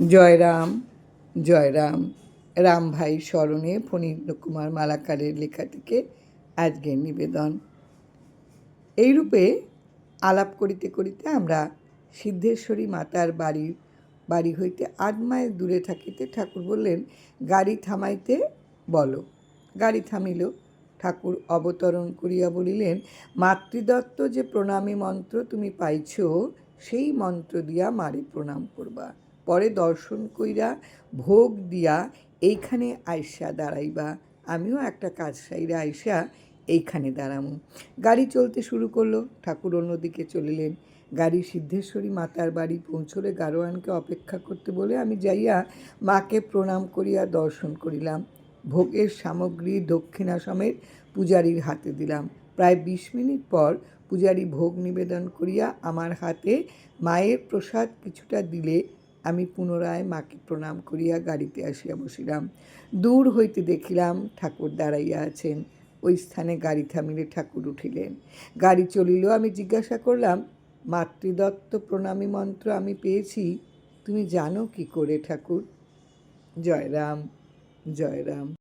জয় রাম জয় রাম রাম ভাই স্মরণে ফণীন্দ্র কুমার মালাকারের লেখা থেকে আজকের নিবেদন। এইরূপে আলাপ করিতে করিতে আমরা সিদ্ধেশ্বরী মাতার বাড়ির বাড়ি হইতে আট মাইল দূরে থাকিতে ঠাকুর বললেন, গাড়ি থামাইতে বলো। গাড়ি থামিল। ঠাকুর অবতরণ করিয়া বলিলেন, মাতৃদত্ত যে প্রণামী মন্ত্র তুমি পাইছ, সেই মন্ত্র দিয়া মারে প্রণাম করবা। পরে দর্শন কইরা ভোগ দিয়া এইখানে আইসা দাঁড়াইবা। আমিও একটা কাজ সাইরা আইসা এইখানে দাঁড়ামু। গাড়ি চলতে শুরু করল, ঠাকুর অন্যদিকে চলিলেন। গাড়ি সিদ্ধেশ্বরী মাতার বাড়ি পৌঁছলে গারোয়ানকে অপেক্ষা করতে বলে আমি যাইয়া মাকে প্রণাম করিয়া দর্শন করিলাম। ভোগের সামগ্রী দক্ষিণা সমেত পূজারীর হাতে দিলাম। প্রায় বিশ মিনিট পর পূজারী ভোগ নিবেদন করিয়া আমার হাতে মায়ের প্রসাদ কিছুটা দিলে আমি পুনরায় মাকে প্রণাম করিয়া গাড়িতে আসিয়া বসিলাম। দূর হইতে দেখিলাম ঠাকুর দাঁড়াইয়া আছেন। ওই স্থানে গাড়ি থামিলে ঠাকুর উঠিলেন। গাড়ি চলিল, আমি জিজ্ঞাসা করলাম, মাতৃদত্ত প্রণামী মন্ত্র আমি পেয়েছি। তুমি জানো কি করে ঠাকুর? জয় রাম জয় রাম